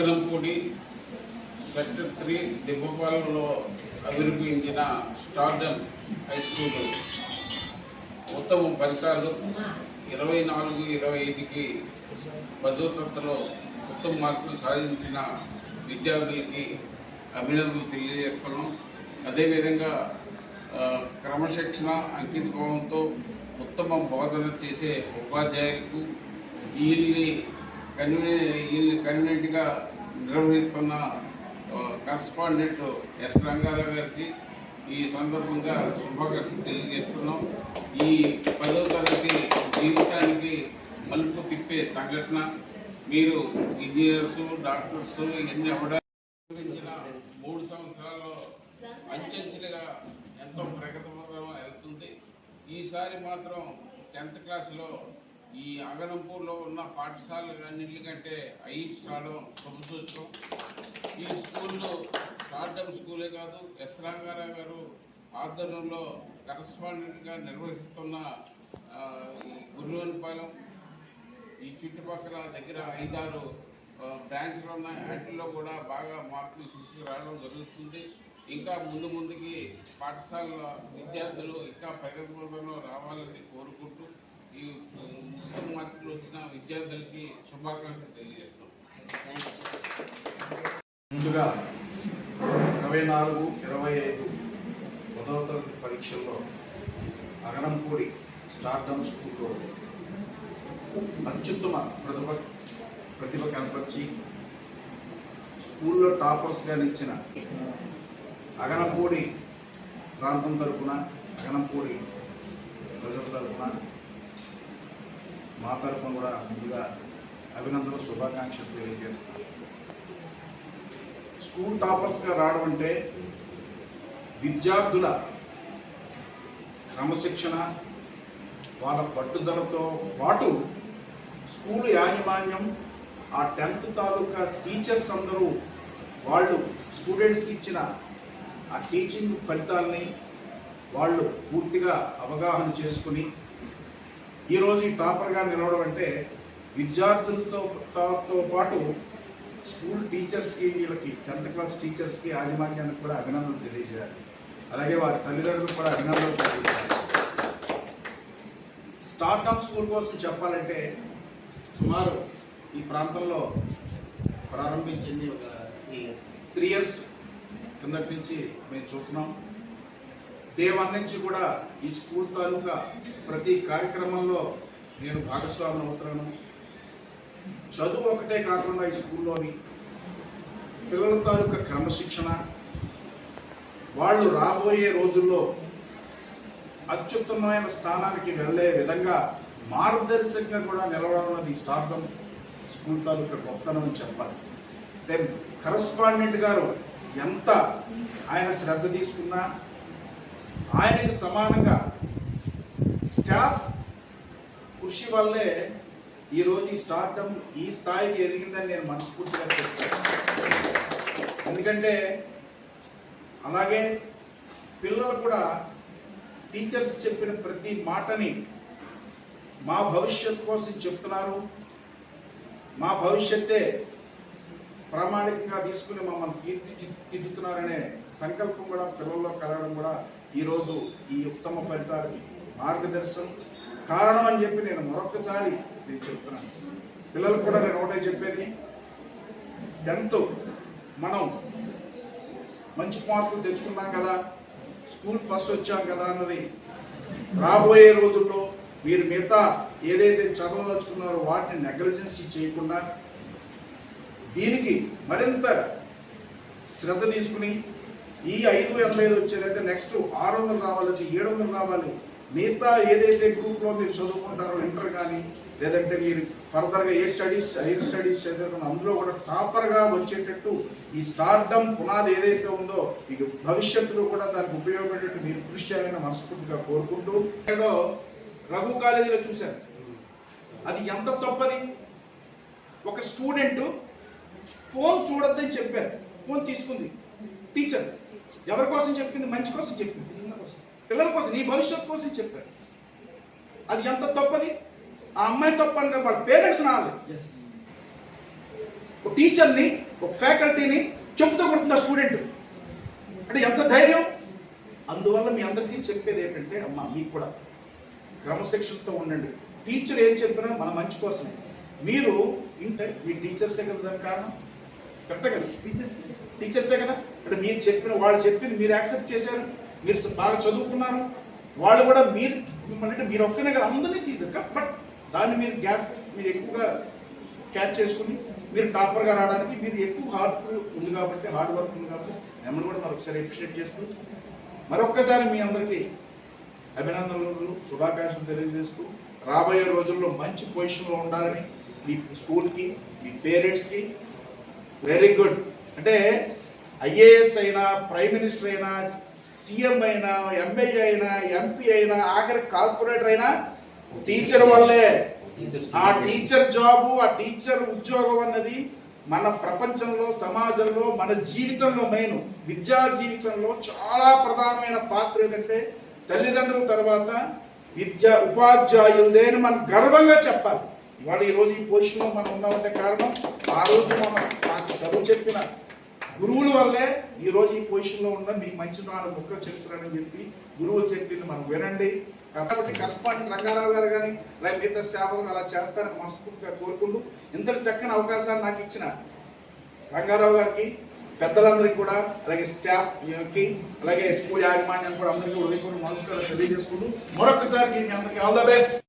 అక్కరంపూడి sector three దిబ్బపాలెంలో అభివృద్ధించిన స్టార్డన్ హై స్కూల్. ఉత్తమ ఫలితాలు ఇరవై నాలుగు ఇరవై ఐదుకి పదో తరగతిలో ఉత్తమ మార్కులు సాధించిన విద్యార్థులకి అభినందనలు తెలియజేస్తున్నాం. అదేవిధంగా క్రమశిక్షణ అంకిత భావంతో ఉత్తమ బోధన చేసే ఉపాధ్యాయులకు వీళ్ళని కన్వీ వీళ్ళని కన్వీనెంట్గా నిర్వహిస్తున్న కరస్పాండెంట్ ఎస్ రంగారావు గారికి ఈ సందర్భంగా శుభాకాంక్షలు తెలియజేస్తున్నాం. ఈ పదో తరగతి జీవితానికి మలుపు తిప్పే సంఘటన మీరు ఇంజనీర్స్ డాక్టర్స్ ఇవన్నీ అవ్వడానికి మూడు సంవత్సరాల్లో అంచెంచెలుగా ఎంతో ప్రగతిపరం వెళ్తుంది. ఈసారి మాత్రం టెన్త్ క్లాస్లో ఈ అగనంపూర్లో ఉన్న పాఠశాలలు అన్నింటికంటే ఐదు రావడం శుభసూచకం ఈ స్కూల్లో షార్టమ్ స్కూలే కాదు ఎస్ రంగారావు గారు ఆధ్వర్యంలో కరస్పాండెంట్గా నిర్వహిస్తున్న ఆ, ఈ ఈ చుట్టుపక్కల దగ్గర ఐదారు బ్రాంచ్లు ఉన్నాయి వాటిల్లో కూడా బాగా మార్పులు తీసుకురావడం జరుగుతుంది. ఇంకా ముందు ముందుకి పాఠశాల విద్యార్థులు ఇంకా ప్రగతిలో రావాలని కోరుకుంటూ ఈ ఉత్తమ మార్కులు వచ్చిన విద్యార్థులకి శుభాకాంక్షలు తెలియజేస్తున్నాం. ముందుగా ఇరవై నాలుగు ఇరవై ఐదు పదవ తరగతి పరీక్షల్లో అగరంపూడి స్టార్డమ్ స్కూల్లో అత్యుత్తమ ప్రతిభ ప్రతిభ కనపరిచి స్కూల్లో టాపర్స్గా నిలిచిన అగనంపూడి ప్రాంతం తరపున అగనంపూడి ప్రజల తరపున మా తరఫున కూడా ముందుగా అభినందనలు శుభాకాంక్షలు తెలియజేస్తాను స్కూల్ టాపర్స్గా రావడం అంటే విద్యార్థుల క్రమశిక్షణ వాళ్ళ పట్టుదలతో పాటు స్కూల్ యాజమాన్యం ఆ టెన్త్ తాలూకా టీచర్స్ అందరూ వాళ్ళు స్టూడెంట్స్కి ఇచ్చిన ఆ టీచింగ్ ఫలితాలని వాళ్ళు పూర్తిగా అవగాహన చేసుకుని ఈరోజు ఈ టాపర్గా నిలవడం అంటే విద్యార్థులతో తో- పాటు స్కూల్ టీచర్స్కి వీళ్ళకి టెన్త్ క్లాస్ టీచర్స్కి యాజమాన్యానికి కూడా అభినందనలు తెలియజేయాలి. అలాగే వారి తల్లిదండ్రులకు కూడా అభినందనలు తెలియజేయాలి. స్టార్ట్అప్ స్కూల్ కోసం చెప్పాలంటే సుమారు ఈ ప్రాంతంలో ప్రారంభించింది ఒక త్రీ ఇయర్స్ కిందటి నుంచి మేము చూస్తున్నాం. డే నుంచి కూడా ఈ స్కూల్ తాలూకా ప్రతి కార్యక్రమంలో నేను భాగస్వామి అవుతున్నాను. చదువు ఒకటే కాకుండా ఈ స్కూల్లోని పిల్లల తాలూకా క్రమశిక్షణ వాళ్ళు రాబోయే రోజుల్లో అత్యుత్తమమైన స్థానానికి వెళ్ళే విధంగా మార్గదర్శకంగా కూడా నిలవడం అన్నది స్టార్థం స్కూల్ తాలూకా గొప్పతనం అని చెప్పాలి. దెన్ కరస్పాండెంట్ గారు ఎంత ఆయన శ్రద్ధ తీసుకున్నా ఆయనకి సమానంగా స్టాఫ్ కృషి వల్లే ఈరోజు ఈ స్టార్టమ్ ఈ స్థాయికి ఎదిగిందని నేను మనస్ఫూర్తిగా చెప్తాను. ఎందుకంటే అలాగే పిల్లలు కూడా టీచర్స్ చెప్పిన ప్రతి మాటని మా భవిష్యత్ కోసం చెప్తున్నారు. మా భవిష్యత్తే ప్రామాణికంగా తీసుకుని మమ్మల్ని కీర్తి తీర్చుతున్నారనే సంకల్పం కూడా పిల్లల్లో కలగడం కూడా ఈరోజు ఈ ఉత్తమ ఫలితాలకి మార్గదర్శనం. కారణం అని చెప్పి నేను మరొకసారి నేను చెప్తున్నాను. పిల్లలకు కూడా నేను ఒకటే చెప్పేది. టెన్త్ మనం మంచి మార్కులు తెచ్చుకున్నాం కదా స్కూల్ ఫస్ట్ వచ్చాం కదా అన్నది రాబోయే రోజుల్లో మీరు మిగతా ఏదైతే చదవదలుచుకున్నారో వాటిని నెగ్లిజెన్స్ చేయకుండా దీనికి మరింత శ్రద్ధ తీసుకుని ఈ ఐదు ఎనభై ఐదు వచ్చేదైతే నెక్స్ట్ ఆరు వందలు రావాలి ఏడు వందలు రావాలి. మిగతా ఏదైతే గ్రూప్లో మీరు చదువుకుంటారో ఇంటర్ కానీ లేదంటే మీరు ఫర్దర్గా ఏ స్టడీస్ హైయర్ స్టడీస్ చదువుకున్న అందులో కూడా టాపర్గా వచ్చేటట్టు ఈ స్టార్డమ్ పునాది ఏదైతే ఉందో మీకు భవిష్యత్తులో కూడా దానికి ఉపయోగపడేటట్టు మీరు కృషి చేయాలని మనస్ఫూర్తిగా కోరుకుంటూ ఏదో రఘు కాలేజీలో చూశాను. అది ఎంత తప్పది? ఒక స్టూడెంట్ ఫోన్ చూడొద్దని చెప్పారు. ఫోన్ తీసుకుంది. టీచర్ ఎవరి కోసం చెప్పింది? మంచి కోసం చెప్పింది. పిల్లల కోసం. నీ భవిష్యత్తు కోసం చెప్పారు. అది ఎంత తప్పది? ఆ అమ్మాయి తప్పని కాదు వాళ్ళ పేరెంట్స్ నాలి ఒక టీచర్ని ఒక ఫ్యాకల్టీని చెప్తూ కొడుతుంది ఆ స్టూడెంట్. అంటే ఎంత ధైర్యం? అందువల్ల మీ అందరికీ చెప్పేది ఏంటంటే అమ్మ మీకు కూడా క్రమశిక్షణతో ఉండండి. టీచర్ ఏం చెప్పినా మన మంచి కోసమే. మీరు ఇంటే మీ టీచర్సే కదా దానికి కారణం? కరెక్టే కదా? టీచర్సే కదా? అంటే మీరు చెప్పిన వాళ్ళు చెప్పింది మీరు యాక్సెప్ట్ చేశారు. మీరు బాగా చదువుకున్నారు. వాళ్ళు కూడా మీరు మిమ్మల్ని అంటే మీరు ఒక్కనే కదా అందరినీ తీయదు బట్ దాన్ని మీరు గ్యాస్ మీరు ఎక్కువగా క్యాచ్ చేసుకుని మీరు టాపర్గా రావడానికి మీరు ఎక్కువ హార్డ్ ఉంది కాబట్టి హార్డ్ వర్క్ ఉంది కాబట్టి మిమ్మల్ని కూడా మరొకసారి అప్రిషియేట్ చేస్తూ మరొక్కసారి మీ అందరికీ అభినందనలు శుభాకాంక్షలు తెలియజేస్తూ రాబోయే రోజుల్లో మంచి పొజిషన్లో ఉండాలని మీ స్కూల్కి మీ పేరెంట్స్కి వెరీ గుడ్. అంటే ఐఏఎస్ అయినా ప్రైమ్ మినిస్టర్ అయినా సీఎం అయినా ఎమ్మెల్యే అయినా ఎంపీ అయినా ఆఖరి కార్పొరేటర్ అయినా టీచర్ వల్లే. ఆ టీచర్ జాబు ఆ టీచర్ ఉద్యోగం అన్నది మన ప్రపంచంలో సమాజంలో మన జీవితంలో మెయిన్. విద్యా జీవితంలో చాలా ప్రధానమైన పాత్ర ఏదంటే తల్లిదండ్రుల తర్వాత విద్యా ఉపాధ్యాయులదే అని మనం గర్వంగా చెప్పాలి. ఇవాళ ఈ రోజు ఈ పొజిషన్లో మనం ఉన్నామంటే కారణం ఆ రోజు మనం నాకు చదువు చెప్పిన గురువుల వల్లే ఈరోజు ఈ పొజిషన్లో ఉన్న మీ మంచి నాలుగు ముక్క చెప్తున్నారని చెప్పి గురువులు చెప్పింది మనం వినండి. కాబట్టి కరస్పాండెంట్ రంగారావు గారు కానీ లేకపోతే మిగతా స్టాఫ్ అలా చేస్తారని మనస్ఫూర్తిగా కోరుకుంటూ ఇంతటి చక్కని అవకాశాన్ని నాకు ఇచ్చిన రంగారావు గారికి పెద్దలందరికీ కూడా అలాగే స్టాఫ్కి అలాగే స్కూల్ యాజమాన్యం కూడా అందరికీ ఉదయం నమస్కారం తెలియజేసుకుంటూ మరొకసారి మీ అందరికీ ఆల్ ద బెస్ట్